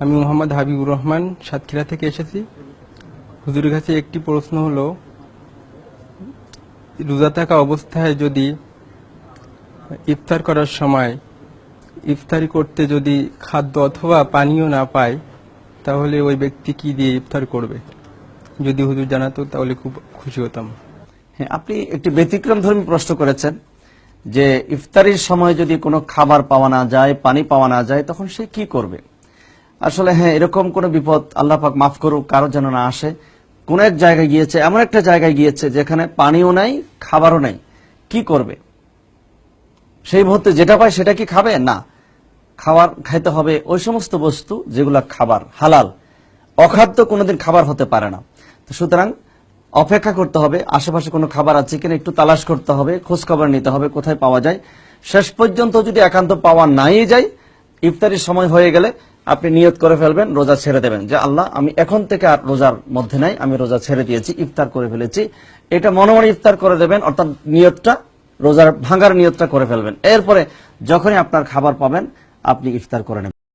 আমি মোহাম্মদ হাবিবুর রহমান, সাতক্ষীরা থেকে এসেছি। হুজুরের কাছে একটি প্রশ্ন হলো, রোজা থাকা অবস্থায় যদি ইফতার করার সময় ইফতারি করতে যদি খাদ্য অথবা পানীয় না পায়, তাহলে ওই ব্যক্তি কি দিয়ে ইফতার করবে? যদি হুজুর জানাতো, তাহলে খুব খুশি হতাম। হ্যাঁ আপনি একটি ব্যতিক্রম ধর্মী প্রশ্ন করেছেন যে ইফতারির সময় যদি কোনো খাবার পাওয়া না যায়, পানি পাওয়া না যায়, তখন সে কি করবে? আসলে হ্যাঁ এরকম কোনো বিপদ আল্লাহ পাক মাফ করুক, কারও যেন না আসে। কোন এক জায়গায় গিয়েছে? এমন একটা জায়গায় গিয়েছে যেখানে পানিও নাই, খাবারও নাই। কি করবে? সেই মুহূর্তে যেটা পায় সেটা কি খাবে? না। খাবার খাইতে হবে ওই সমস্ত বস্তু যেগুলা খাবার, হালাল। অখাদ্য কোনোদিন খাবার হতে পারে না। তো সুতরাং অপেক্ষা করতে হবে, আশেপাশে কোনো খাবার আছে কিনা একটু তালাশ করতে হবে খোঁজ খবর নিতে হবে কোথায় পাওয়া যায়। শেষ পর্যন্ত যদি একান্ত পাওয়া নাই যায়, ইফতারির সময় হয়ে গেলে আপনি নিয়ত করে ফেলবেন, রোজা ছেড়ে দেবেন। যে আল্লাহ, আমি এখন থেকে আর রোজার মধ্যে নাই, আমি রোজা ছেড়ে দিয়েছি, ইফতার করে ফেলেছি। এটা মনে মনে ইফতার করে দেবেন, অর্থাৎ নিয়তটা, রোজার ভাঙার নিয়তটা করে ফেলবেন। এরপরে যখনই আপনার খাবার পাবেন, আপনি ইফতার করে নেবেন।